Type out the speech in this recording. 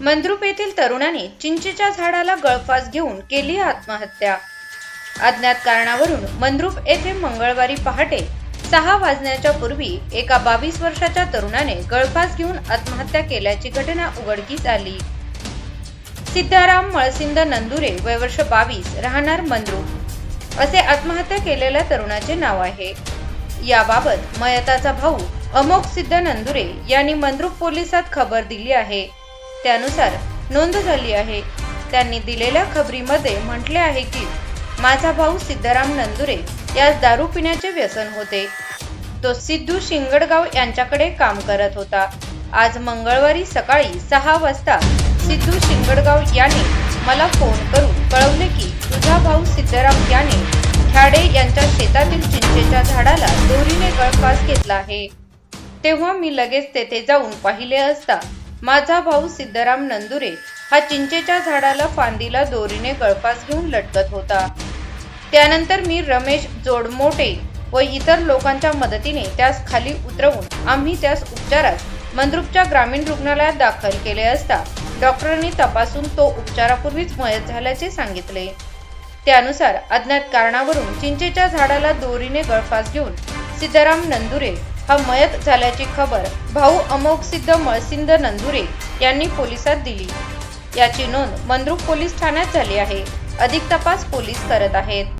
मंद्रुप येथील तरुणाने चिंचेच्या झाडाला गळफास घेऊन केली आत्महत्या. अज्ञात कारणावरून मंद्रुप येथे मंगळवारी पहाटे सहा वाजण्याच्या पूर्वी एका बावीस वर्षाच्या तरुणाने गळफास घेऊन आत्महत्या केल्याची घटना उघडकीस आली. सिद्धाराम मळसिंद नंदुरे वय वर्ष बावीस राहणार मंद्रुप. असे आत्महत्या केलेल्या तरुणाचे नाव आहे. याबाबत मयताचा भाऊ अमोक सिद्ध नंदुरे यांनी मंद्रुप पोलिसात खबर दिली आहे. त्यानुसार नोंद झाली आहे. त्यांनी दिलेल्या खबरीमध्ये म्हटले आहे की माझा भाऊ सिद्धराम नंदुरे यास दारू पिण्याचे व्यसन होते. तो सिद्धू शिंगडगाव यांच्याकडे काम करत होता. आज मंगळवारी सकाळी सहा वाजता सिद्धू शिंगडगाव याने मला फोन करून कळवले की तुझा भाऊ सिद्धराम याने खाडे यांच्या शेतातील चिंचेच्या झाडाला दोरीने गळफास घेतला आहे. तेव्हा मी लगेच तेथे जाऊन पाहिले असता माझा भाऊ सिद्धराम नंदुरे हा चिंचेच्या झाडाला फांदीला दोरीने गळफास घेऊन लटकत होता. त्यानंतर मी रमेश जोडमोटे व इतर लोकांच्या मदतीने त्यास खाली उतरवून आम्ही त्यास उपचारास मंद्रुपच्या ग्रामीण रुग्णालयात दाखल केले असता डॉक्टरांनी तपासून तो उपचारापूर्वीच मयत झाल्याचे सांगितले. त्यानुसार अज्ञात कारणावरून चिंचेच्या झाडाला दोरीने गळफास घेऊन सिद्धराम नंदुरे हा मयत झाल्याची खबर भाऊ अमोक सिद्ध मळसिंद नंदुरे यांनी पोलिसात दिली. याची नोंद मंद्रुक पोलीस ठाण्यात झाली आहे. अधिक तपास पोलीस करत आहेत.